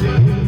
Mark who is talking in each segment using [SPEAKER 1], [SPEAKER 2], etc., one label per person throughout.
[SPEAKER 1] Thank you.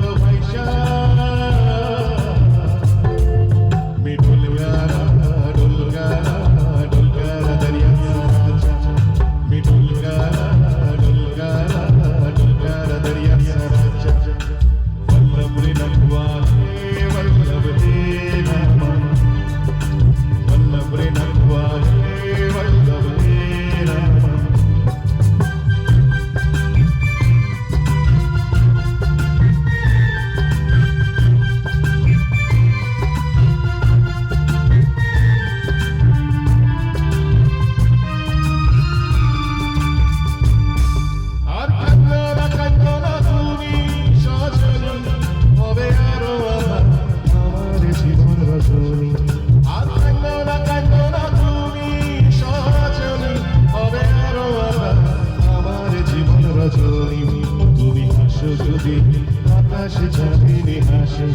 [SPEAKER 1] যদি আকাশে চাঁদিনী হাসে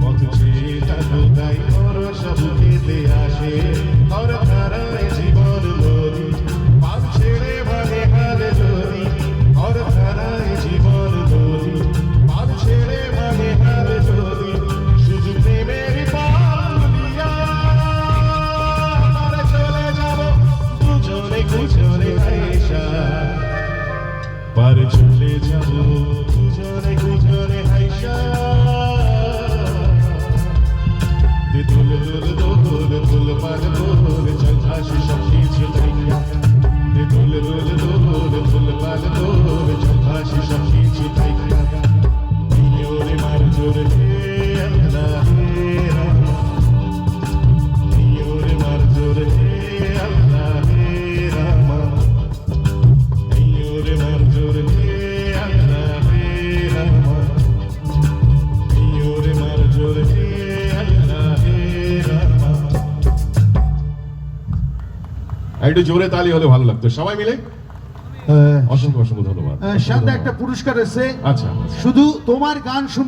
[SPEAKER 1] পথ একটু জোরে তালি হলে ভালো লাগতো। সবাই মিলে? অসংখ্য অসংখ্য ধন্যবাদ।
[SPEAKER 2] একটা পুরস্কার আছে
[SPEAKER 1] আচ্ছা।
[SPEAKER 2] শুধু তোমার গান শুনে